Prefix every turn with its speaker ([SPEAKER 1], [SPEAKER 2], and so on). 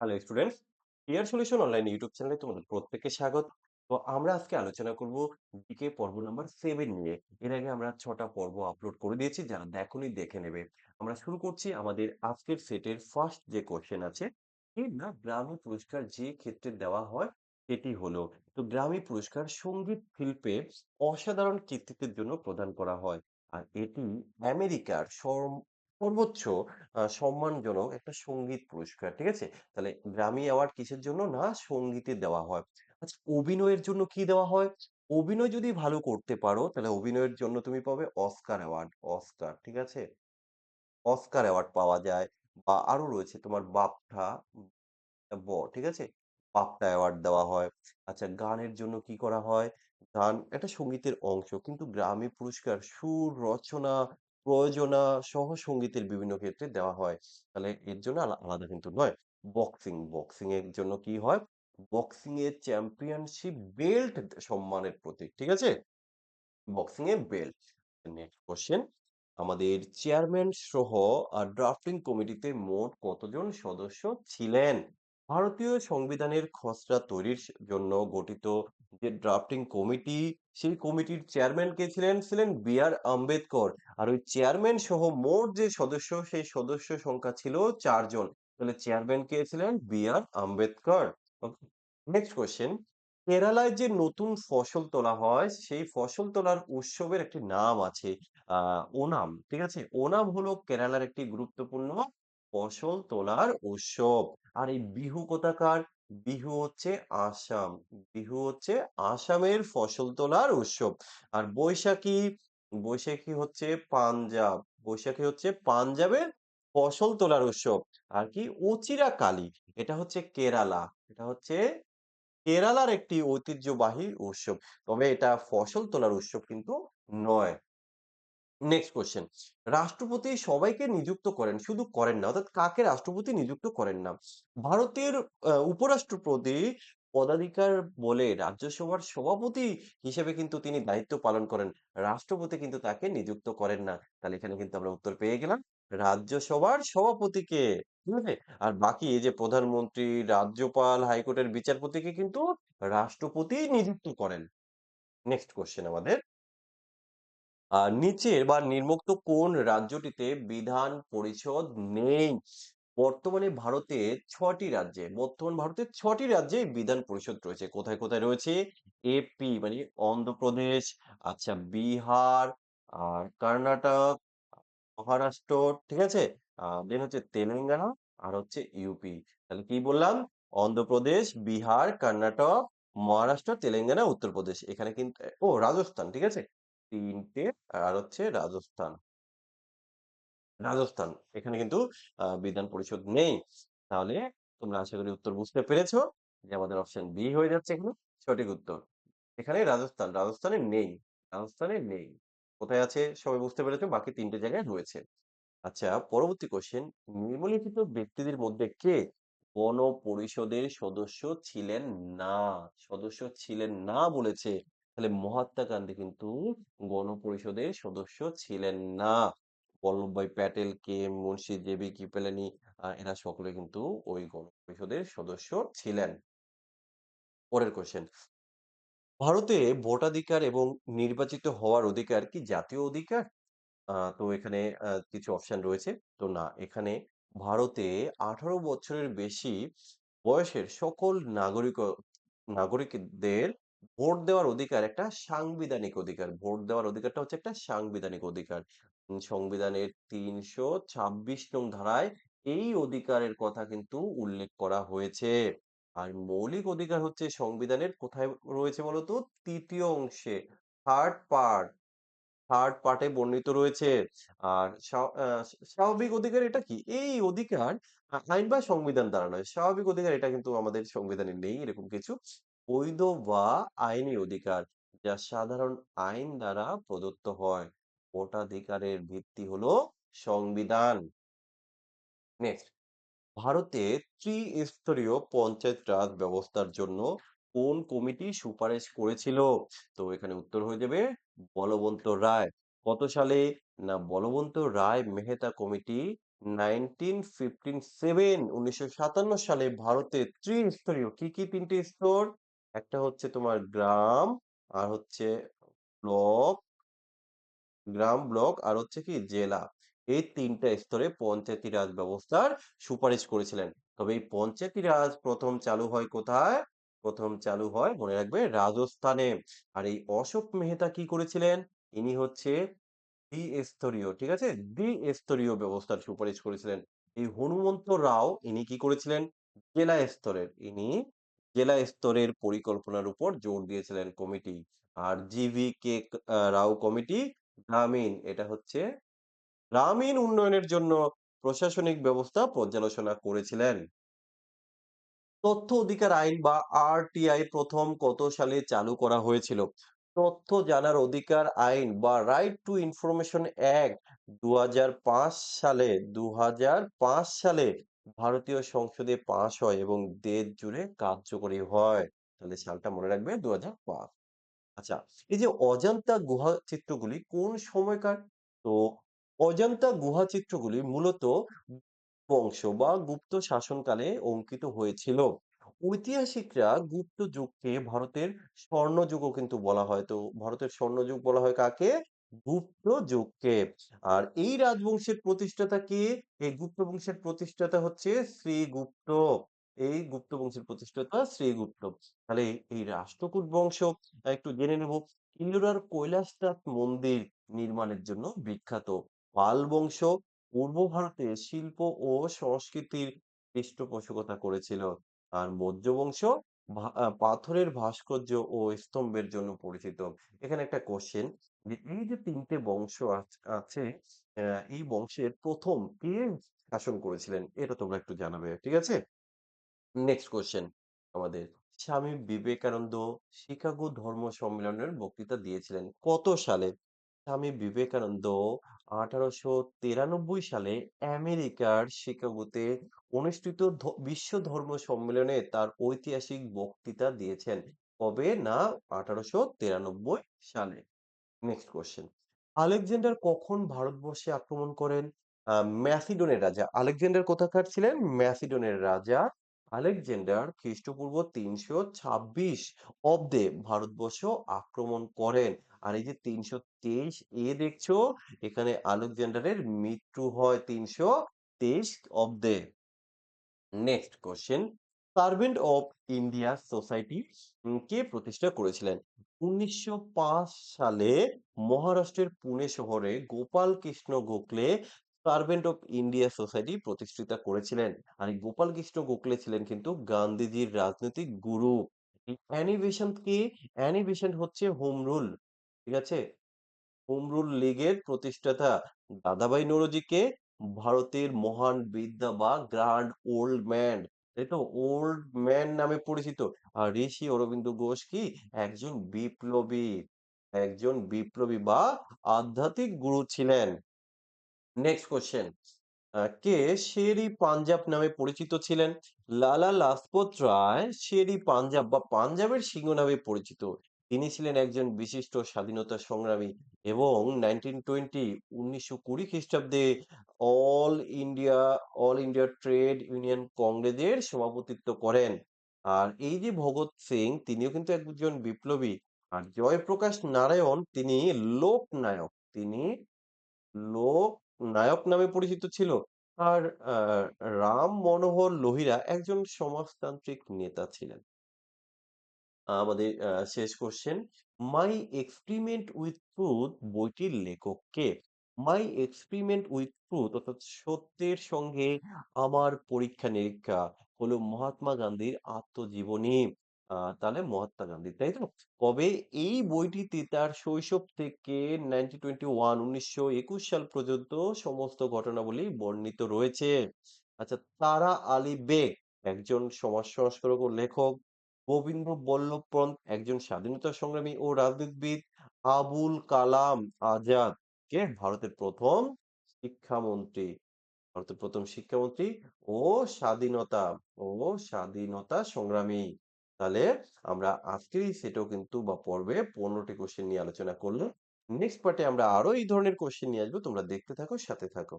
[SPEAKER 1] Hello students clear solution online YouTube চ্যানেলে তোমাদের প্রত্যেককে স্বাগত। তো আমরা আজকে আলোচনা করব জিকে পর্ব নাম্বার সেভেন নিয়ে। এর আগে আমরা ছটা পর্ব আপলোড করে দিয়েছি, যারা দেখোনি দেখে নেবে। আমরা শুরু করছি আমাদের আজকের সেটের ফার্স্ট যে কোশ্চেন আছে না গ্রামী পুরস্কার যে ক্ষেত্রে দেওয়া হয়, সেটি হলো। তো গ্রামী পুরস্কার সংগীত শিল্পে অসাধারণ কৃতিত্বের জন্য প্রদান করা হয়। আর এটি আমেরিকার সর্বোচ্চ সম্মানজনক একটা সংগীত পুরস্কার ঠিক আছে তাহলে গ্র্যামি অ্যাওয়ার্ড কিসের জন্য? না সঙ্গীতে দেওয়া হয়। আচ্ছা অভিনয়ের জন্য কি দেওয়া হয়? অভিনয় যদি ভালো করতে পারো তাহলে অভিনয়ের জন্য তুমি পাবে অস্কার অ্যাওয়ার্ড, অস্কার ঠিক আছে? অস্কার অ্যাওয়ার্ড পাওয়া যায় বা আরও রয়েছে তোমার বাপটা ব ঠিক আছে? বাপটা অ্যাওয়ার্ড দেওয়া হয়। আচ্ছা গানের জন্য কি করা হয়? গান একটা সঙ্গীতের অংশ। কিন্তু গ্রামী পুরস্কার সুর, রচনা, প্রয়োজনা সহ সঙ্গীতের বিভিন্ন ক্ষেত্রে দেওয়া হয়। তাহলে এর জন্য আলা আলাদা কিন্তু নয়। বক্সিং, বক্সিং এর জন্য কি হয়? বক্সিং এর চ্যাম্পিয়নশিপ বেল্ট সম্মানের প্রতীক। ঠিক আছে? বক্সিং এ বেল্ট। নেক্সট কোয়েশ্চেন আমাদের চেয়ারম্যান সহ ড্রাফটিং কমিটিতে মোট কতজন সদস্য ছিলেন? ভারতীয় সংবিধানের খসড়া তৈরির জন্য গঠিত যে ড্রাফটিং কমিটি, সেই কমিটির চেয়ারম্যান কে ছিলেন? ছিলেন বি. আর. আম্বেদকর। আর ওই চেয়ারম্যান সহ মোট যে সদস্য, সেই সদস্য সংখ্যা ছিল চারজন তাহলে চেয়ারম্যান কে ছিলেন? B. R. Ambedkar. Next question কেরালায় যে নতুন ফসল তোলা হয়, সেই ফসল তোলার উৎসবের একটি নাম আছে। আহ ওনাম। ঠিক আছে? ওনাম হলো কেরালার একটি গুরুত্বপূর্ণ ফসল তোলার উৎসব। আর এই বিহু কোথাকার? বিহু হচ্ছে আসাম। বিহু হচ্ছে আসামের ফসল তোলার উৎসব। আর বৈশাখী, বৈশাখী হচ্ছে পাঞ্জাব। বৈশাখী হচ্ছে পাঞ্জাবের ফসল তোলার উৎসব। আর কি? অচিরাকালী এটা হচ্ছে কেরালা। এটা হচ্ছে কেরালার একটি ঐতিহ্যবাহী উৎসব। তবে এটা ফসল তোলার উৎসব কিন্তু নয়। নেক্সট কোয়েশ্চেন রাষ্ট্রপতি সবাইকে নিযুক্ত করেন, শুধু করেন না। অর্থাৎ কাকে রাষ্ট্রপতি নিযুক্ত করেন না। ভারতের উপরাষ্ট্রপতি পদাধিকার বলে রাজ্যসভার সভাপতি হিসেবে কিন্তু তিনি দায়িত্ব পালন করেন। রাষ্ট্রপতি কিন্তু তাকে নিযুক্ত করেন না। তাহলে এখানে কিন্তু আমরা উত্তর পেয়ে গেলাম। রাজ্যসভার সভাপতিকে। ঠিক আছে? আর বাকি এই যে প্রধানমন্ত্রী, রাজ্যপাল, হাইকোর্টের বিচারপতিকে কিন্তু রাষ্ট্রপতি নিযুক্ত করেন। নেক্সট কোয়েশ্চেন আমাদের নিচের বা নিম্নোক্ত কোন রাজ্যটিতে বিধান পরিষদ নেই? বর্তমানে ভারতে ছটি রাজ্যে বর্তমান ভারতের ছটি রাজ্যে বিধান পরিষদ রয়েছে। কোথায়, কোথায় রয়েছে? এপি মানে অন্ধ্রপ্রদেশ, আচ্ছা বিহার, আর কর্ণাটক, মহারাষ্ট্র, ঠিক আছে? দেন হচ্ছে তেলেঙ্গানা আর হচ্ছে ইউপি। তাহলে কি বললাম? অন্ধ্রপ্রদেশ, বিহার, কর্ণাটক, মহারাষ্ট্র, তেলেঙ্গানা, উত্তরপ্রদেশ। এখানে কিন্তু ও রাজস্থান, ঠিক আছে? ৩ টে আর হচ্ছে রাজস্থান। রাজস্থান। এখানে কিন্তু বিধান পরিষদ নেই। তাহলে তোমরা আশা করি উত্তর বুঝতে পেরেছ যে আমাদের অপশন বি হয়ে যাচ্ছে এখানে সঠিক উত্তর। এখানে রাজস্থান, রাজস্থানে নেই। রাজস্থানে নেই। কোথায় আছে সবাই বুঝতে পেরেছ? বাকি তিনটে জায়গায় রয়েছে। আচ্ছা পরবর্তী কোয়েশ্চেন নিম্নলিখিত ব্যক্তিদের মধ্যে কে গণপরিষদের সদস্য ছিলেন না? সদস্য ছিলেন না বলেছে। তাহলে মহাত্মা গান্ধী কিন্তু গণপরিষদের সদস্য ছিলেন না। Vallabhbhai Patel, K Munshi, J B. Kripalani এরা সকলে কিন্তু ওই গণপরিষদের সদস্য ছিলেন। পরের কোয়েশ্চেন ভারতে ভোটাধিকার এবং নির্বাচিত হওয়ার অধিকার কি জাতীয় অধিকার? তো এখানে কিছু অপশন রয়েছে। তো না, এখানে ভারতে ১৮ বছরের বেশি বয়সের সকল নাগরিক নাগরিকদের ভোট দেওয়ার অধিকার একটা সাংবিধানিক অধিকার। ভোট দেওয়ার অধিকারটা হচ্ছে একটা সাংবিধানিক অধিকার। সংবিধানের ৩২৬ নং ধারায় এই অধিকারের কথা কিন্তু উল্লেখ করা হয়েছে। আর মৌলিক অধিকার হচ্ছে সংবিধানের কোথায় রয়েছে বলতো? ৩য় অংশে, 3rd পার্ট। 3rd পার্টে বর্ণিত রয়েছে। আর স্বাভাবিক অধিকার এটা কি? এই অধিকার আইন বা সংবিধান দ্বারা নয়। স্বাভাবিক অধিকার এটা কিন্তু আমাদের সংবিধানে নেই এরকম কিছু। বৈধ বা আইনি অধিকার যা সাধারণ আইন দ্বারা প্রদত্ত হয়। ভোটাধিকারের ভিত্তি হলো সংবিধান। নেক্সট ভারতে ত্রিস্তরীয় পঞ্চায়েত রাজ ব্যবস্থার জন্য কোন কমিটি সুপারিশ করেছিল? তো এখানে উত্তর হয়ে যাবে বলবন্ত রায়। কত সালে? না বলবন্ত রায় মেহতা কমিটি 1957 1957 সালে ভারতে ত্রিস্তরীয় কি, কি তিনটি স্তর? একটা হচ্ছে তোমার গ্রাম, আর হচ্ছে ব্লক গ্রাম, ব্লক আর হচ্ছে কি জেলা। এই তিনটা স্তরে পঞ্চায়েতি রাজ ব্যবস্থার সুপারিশ করেছিলেন। তবে এই পঞ্চায়েতি রাজ প্রথম চালু হয় কোথায়? প্রথম চালু হয় মনে রাখবে রাজস্থানে। আর এই অশোক মেহতা কি করেছিলেন? ইনি হচ্ছে দ্বি-স্তরীয়, ঠিক আছে? দ্বি-স্তরীয় ব্যবস্থার সুপারিশ করেছিলেন। এই হনুমন্ত রাও ইনি কি করেছিলেন? জেলা স্তরের। ইনি জেলা স্তরের পরিকল্পনার উপর জোর দিয়েছিলেন কমিটি। আর জি.ভি.কে. আ, রাও কমিটি, গ্রামীণ, এটা হচ্ছে গ্রামীণ উন্নয়নের জন্য প্রশাসনিক ব্যবস্থা পর্যালোচনা করেছিলেন। তথ্য অধিকার আইন বা আরটিআই প্রথম কত সালে চালু করা হয়েছিল? তথ্য জানার অধিকার আইন বা রাইট টু ইনফরমেশন অ্যাক্ট ২০০৫ সালে ২০০৫ সালে ভারতীয় সংসদে পাস হয় এবং দেশ জুড়ে কার্যকরী হয়। তাহলে সালটা মনে রাখবে ২০০৫। আচ্ছা, এই যে অজন্তা গুহা চিত্রগুলি কোন সময়কার? তো অজন্তা গুহা চিত্রগুলি মূলত বংশ বা গুপ্ত শাসনকালে অঙ্কিত হয়েছিল। ঐতিহাসিকরা গুপ্ত যুগকে ভারতের স্বর্ণযুগও কিন্তু বলা হয়। তো ভারতের স্বর্ণযুগ বলা হয় কাকে? গুপ্ত যুগকে। আর এই রাজবংশের প্রতিষ্ঠাতা কে? এই গুপ্ত বংশের প্রতিষ্ঠাতা হচ্ছে শ্রীগুপ্ত। এই গুপ্ত বংশের প্রতিষ্ঠাতা শ্রীগুপ্ত। তাহলে এই রাষ্ট্রকূট বংশ একটু জেনে নেব। ইলোরার কৈলাসনাথ মন্দির নির্মাণের জন্য বিখ্যাত। পাল বংশ পূর্ব ভারতে শিল্প ও সংস্কৃতির পৃষ্ঠপোষকতা করেছিল। আর মৌর্য বংশ পাথরের ভাস্কর্য ও স্তম্ভের জন্য পরিচিত। এখানে একটা কোয়েশ্চেন যে এই যে তিনটে বংশ আছ এই বংশের প্রথম কে শাসন করেছিলেন? এটা তোমরা একটু জানাবে। ঠিক আছে? নেক্সট কোয়েশ্চেন আমাদের। স্বামী বিবেকানন্দ শিকাগো ধর্ম সম্মেলনের বক্তৃতা দিয়েছিলেন কত সালে? স্বামী বিবেকানন্দ ১৮৯৩ সালে আমেরিকার শিকাগোতে অনুষ্ঠিত বিশ্ব ধর্ম সম্মেলনে তার ঐতিহাসিক বক্তৃতা দিয়েছেন। কবে? না ১৮৯৩ সালে। Next question. আলেকজান্ডার কখন ভারতবর্ষে আক্রমণ করেন? আ ম্যাসিডনের রাজা। আলেকজান্ডার কোথাকার ছিলেন? ম্যাসিডনের রাজা। আলেকজান্ডার খ্রিস্টপূর্ব ৩২৬ অব্দে ভারতবর্ষ আক্রমণ করেন। আর এই যে ৩২৩ এ দেখছ, এখানে আলেকজান্ডারের মৃত্যু হয় ৩২৩ অব্দে। Next question. Servant of India society কে প্রতিষ্ঠা করেছিলেন? ১৯০৫ সালে মহারাষ্ট্রের পুনে শহরে Gopal Krishna Gokhale servant of India society প্রতিষ্ঠিতা করেছিলেন। আর এই গোপাল কৃষ্ণ গোখলে ছিলেন কিন্তু গান্ধীজির রাজনৈতিক গুরু। এই অ্যানি বেসান্ত কে? অ্যানি হচ্ছে হোম রুল। ঠিক আছে? হোম রুল লীগের প্রতিষ্ঠাতা। দাদাভাই নওরোজি ভারতের মহান বিদ্যা বা গ্র্যান্ড ওল্ড ম্যান। তো? ওল্ড ম্যান নামে পরিচিত। আর ঋষি অরবিন্দ ঘোষ কি? একজন বিপ্লবী। একজন বিপ্লবী বা আধ্যাত্মিক গুরু ছিলেন। নেক্সট কোশ্চেন কে শের-ই-পাঞ্জাব নামে পরিচিত ছিলেন? লালা লাজপত রায় শের-ই-পাঞ্জাব বা পাঞ্জাবের সিংহ নামে পরিচিত। তিনি ছিলেন একজন বিশিষ্ট স্বাধীনতা সংগ্রামী এবং 1920 ১৯২০ খ্রিস্টাব্দে all India all India trade union কংগ্রেসের সভাপতিত্ব করেন। আর এই যে ভগৎ সিং, তিনিও কিন্তু একজন বিপ্লবী। আর জয়প্রকাশ নারায়ণ, তিনি লোকনায়ক। তিনি লোকনায়ক নামে পরিচিত ছিল। আর রাম মনোহর লোহিয়া একজন সমাজতান্ত্রিক নেতা ছিলেন। আমাদের শেষ question 'my experiment with truth' বইটির লেখক কে? 'মাই এক্সপেরিমেন্ট উইথ ট্রুথ' অর্থাৎ সত্যের সঙ্গে আমার পরীক্ষা-নিরীক্ষা হলো মহাত্মা গান্ধীর আত্মজীবনী। তাহলে মহাত্মা গান্ধী, তাই তো? কবে? এই বইটিতে তার শৈশব থেকে 1921 ১৯২১ সাল পর্যন্ত সমস্ত ঘটনাবলী বর্ণিত রয়েছে। আচ্ছা, তারা আলী বেগ একজন সমাজ সংস্কারক ও লেখক। গোবিন্দ বল্লভ পন্ত একজন স্বাধীনতা সংগ্রামী ও রাজনীতিবিদ। আবুল কালাম আজাদ কে? ভারতের ১ম শিক্ষামন্ত্রী। ভারতের প্রথম শিক্ষামন্ত্রী ও স্বাধীনতা ও স্বাধীনতা সংগ্রামী। তাহলে আমরা আজকের সেটেও কিন্তু বা পর্বে ১৫ কোশ্চেন নিয়ে আলোচনা করলাম। নেক্সট পার্টে আমরা আরও এই ধরনের কোশ্চেন নিয়ে আসব। তোমরা দেখতে থাকো, সাথে থাকো।